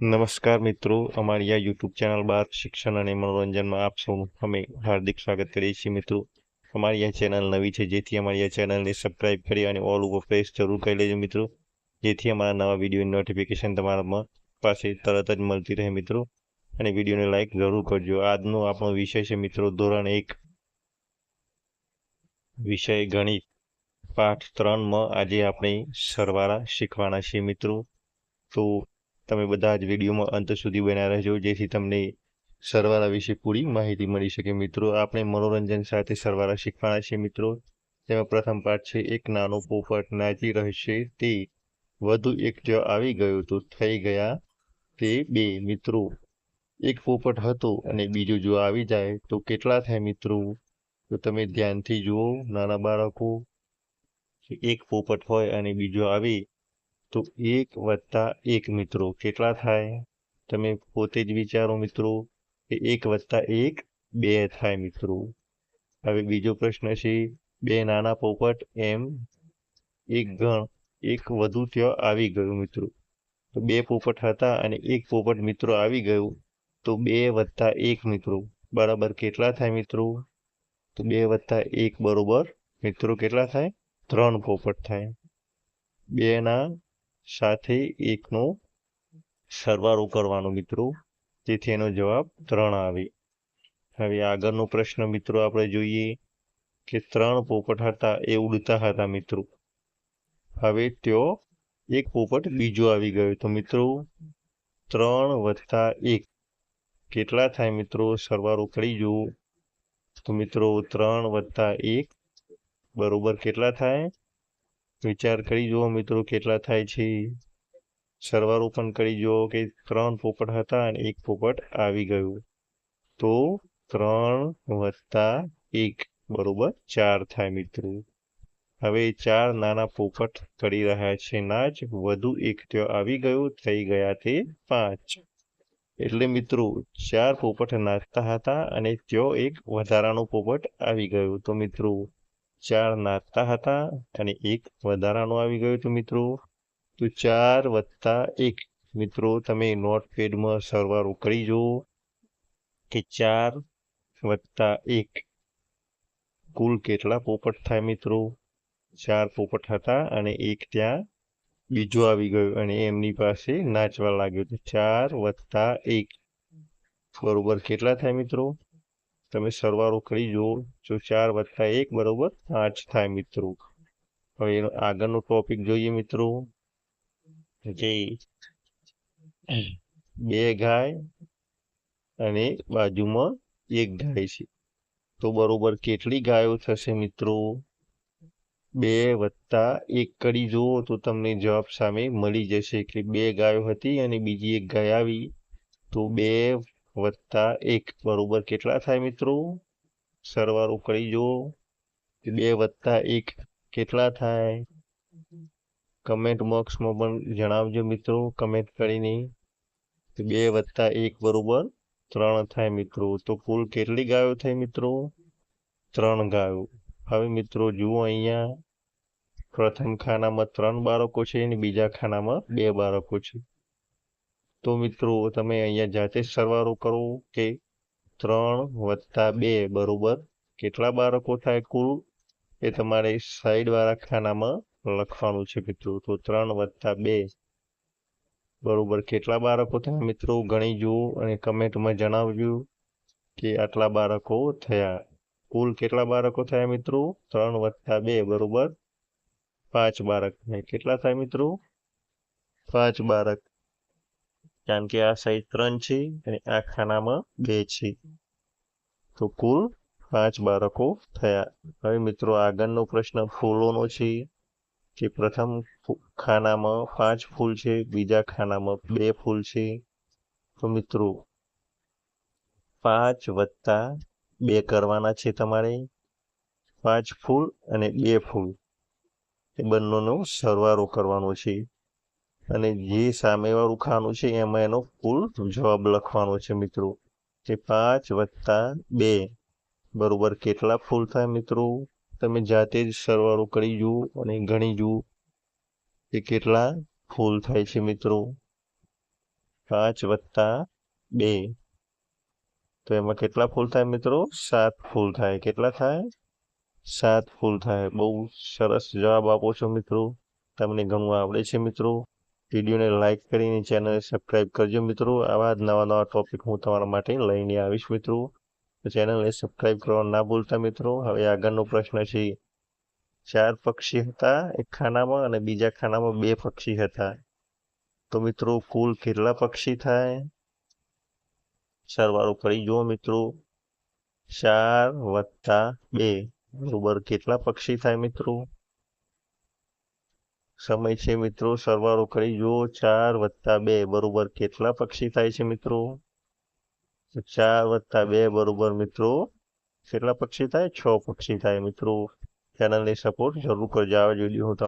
નમસ્કાર મિત્રો, અમારી આ યુટ્યુબ ચેનલ બાર શિક્ષણ અને મનોરંજનમાં આપ સૌનું અમે હાર્દિક સ્વાગત કરીએ છીએ મિત્રો. અમારી આ ચેનલ નવી છે, જેથી અમારી આ ચેનલને સબસ્ક્રાઇબ કરી અને ઓલ ઉપર પ્રેસ જરૂર કરી લેજો મિત્રો. જેથી અમારા નવા વિડીયોની નોટિફિકેશન તમારામાં પાસે તરત જ મળતી રહે મિત્રો. અને વિડીયોને લાઇક જરૂર કરજો. આજનો આપણો વિષય છે મિત્રો, ધોરણ એક. વિષય ગણિત. પાઠ ત્રણમાં આજે આપણે સરવાળા શીખવાના છીએ મિત્રો. તો તમે બધા જ વિડીયોમાં અંત સુધી બન્યા રહેજો. જેથી તમને સરવાળા વિશે પૂરી માહિતી મળી શકે. મિત્રો, આપણે મનોરંજન સાથે સરવાળા શીખવાના છે મિત્રો, તેમાં પ્રથમ પાઠ છે, એક નાનો પોપટ નાચી રહેશે. તે વધુ એક જો આવી ગયો તો થઈ ગયા તે બે. મિત્રો, એક પોપટ હતો અને બીજો જો આવી જાય તો કેટલા થાય? મિત્રો, તો તમે ધ્યાનથી જુઓ, નાના બાળકો, એક પોપટ હોય અને બીજો આવે તો એક વત્તા એક મિત્રો કેટલા થાય? તમે પોતે જ વિચારો મિત્રો કે એક વત્તા એક બે થાય મિત્રો. હવે બીજો પ્રશ્ન છે, બે નાના પોપટ એમ એક ગણ એક વધુ ત્યાં આવી ગયું મિત્રો. તો બે પોપટ હતા અને એક પોપટ મિત્રો આવી ગયું. તો બે વત્તા એક મિત્રો. બરાબર કેટલા થાય મિત્રો? તો બે વત્તા એક બરોબર મિત્રો કેટલા થાય? ત્રણ પોપટ થાય. બેના સાથે એકનો સરવાળો કરવાનો મિત્રો. તેથી એનો જવાબ ત્રણ આવે. હવે આગળનો પ્રશ્ન મિત્રો આપણે જોઈએ કે ત્રણ પોપટ હતા એ ઉડતા હતા મિત્રો. હવે ત્યો એક પોપટ બીજો આવી ગયો. તો મિત્રો ત્રણ વત્તા એક. કેટલા થાય મિત્રો? સરવાળો કરી જુઓ. તો મિત્રો ત્રણ વત્તા એક બરોબર કેટલા થાય? વિચાર કરી જુઓ મિત્રો, કેટલા થાય છે. સરવારો પણ કરી જુઓ કે ત્રણ પોપટ હતા અને એક પોપટ આવી ગયું. તો ત્રણ વત્તા એક, બરોબર ચાર થાય મિત્રો. હવે ચાર નાના પોપટ કરી રહ્યા છે નાચ વધુ એક ત્યાં આવી ગયું, થઈ ગયા તે પાંચ. એટલે મિત્રો, ચાર પોપટ નાચતા હતા અને ત્યાં એક વધારાનો પોપટ આવી ગયો. તો મિત્રો ચાર નાચતા હતા અને એક વધારાનો આવી ગયો તો મિત્રો. તો ચાર વત્તા એક. મિત્રો, તમે નોટપેડમાં સરવાળો કરી જુઓ કે ચાર વત્તા એક. કુલ કેટલા પોપટ થાય મિત્રો? ચાર પોપટ હતા અને એક ત્યાં બીજો આવી ગયો અને એમની પાસે નાચવા લાગ્યો. તો ચાર વત્તા એક. બરોબર કેટલા થાય મિત્રો? તમે સરવાળો કરી જુઓ. જો ચાર વત્તા એક બરોબર પાંચ થાય મિત્રો. હવે આગળનો ટોપિક જોઈએ મિત્રો. જે બે ગાય અને બાજુમાં એક ગાય છે. તો બરોબર કેટલી ગાયો થશે મિત્રો? બે વત્તા એક કરી જુઓ તો તમને જવાબ સામે મળી જશે કે બે ગાયો હતી અને બીજી એક ગાય આવી. તો બે વત્તા એક બરોબર કેટલા થાય મિત્રો? સરવાળો કરી જુઓ. બે વત્તા એક કેટલા થાય? કમેન્ટ બોક્સમાં પણ જણાવજો મિત્રો કમેન્ટ કરીને. બે વત્તા એક બરોબર ત્રણ થાય મિત્રો. તો કુલ કેટલી ગાયો થઈ મિત્રો? ત્રણ ગાયો. હવે મિત્રો જુઓ અહીંયા. પ્રથમ ખાનામાં ત્રણ બાળકો છે અને બીજા ખાનામાં બે બાળકો છે. તો મિત્રો, તમે અહીંયા જાતે જ સરવાળો કરો કે ત્રણ વત્તા બે, બરોબર? કેટલા બાળકો થાય કુલ? એ તમારે સાઈડવાળા ખાનામાં લખવાનું છે મિત્રો. તો ત્રણ વત્તા બે, બરોબર? કેટલા બાળકો થયા મિત્રો? ગણી જુઓ અને કમેન્ટમાં જણાવજો કે આટલા બાળકો થયા. કુલ કેટલા બાળકો થયા મિત્રો? ત્રણ વત્તા બે, બરોબર? પાંચ બાળક. થાય કેટલા થાય મિત્રો? પાંચ બાળક. કારણ કે આ સાઈડ ત્રણ છે અને આ ખાનામાં બે છે. તો કુલ પાંચ બાળકો થયા. હવે મિત્રો આગળનો પ્રશ્ન ફૂલોનો છે કે પ્રથમ ખાનામાં પાંચ ફૂલ છે, બીજા ખાનામાં બે ફૂલ છે. તો મિત્રો પાંચ વત્તા બે કરવાના છે તમારે. પાંચ ફૂલ અને બે ફૂલ. એ બંનેનો સરવાળો કરવાનો છે. અને જે સામેવાળું ખાનું છે, એમાં એનો કુલ જવાબ લખવાનો છે મિત્રો. કે પાંચ વત્તા બે. બરોબર, કેટલા ફૂલ થાય મિત્રો? તમે જાતે જ સરવાળો કરી જુઓ અને ગણી જુઓ કે કેટલા ફૂલ થાય છે મિત્રો. પાંચ વત્તા બે. તો એમાં કેટલા ફૂલ થાય મિત્રો? સાત ફૂલ થાય. કેટલા થાય? સાત ફૂલ થાય. બહુ સરસ જવાબ આપો છો મિત્રો. તમને ઘણું આવડે છે મિત્રો. વિડીયોને લાઇક કરીને ચેનલને સબસ્ક્રાઈબ કરજો મિત્રો. આવા જ નવા નવા ટોપિક હું તમારા માટે લઈને આવીશ મિત્રો. ચેનલને સબસ્ક્રાઈબ કરવાનું ના ભૂલતા મિત્રો. હવે આગળનો પ્રશ્ન છે, ચાર પક્ષી હતા એક ખાનામાં અને બીજા ખાનામાં બે પક્ષી હતા. તો મિત્રો, કુલ કેટલા પક્ષી થાય? સરવાળો કરી જુઓ મિત્રો. ચાર વત્તા બે. બરોબર. કેટલા પક્ષી થાય મિત્રો? સમય છે મિત્રો, સરવાળો કરી જુઓ, ચાર વત્તા બે, બરોબર કેટલા પક્ષી થાય છે મિત્રો? ચાર વત્તા બે, બરોબર મિત્રો, કેટલા પક્ષી થાય? છ પક્ષી થાય મિત્રો. ચેનલને સપોર્ટ જરૂર કરજો, આવે જ હું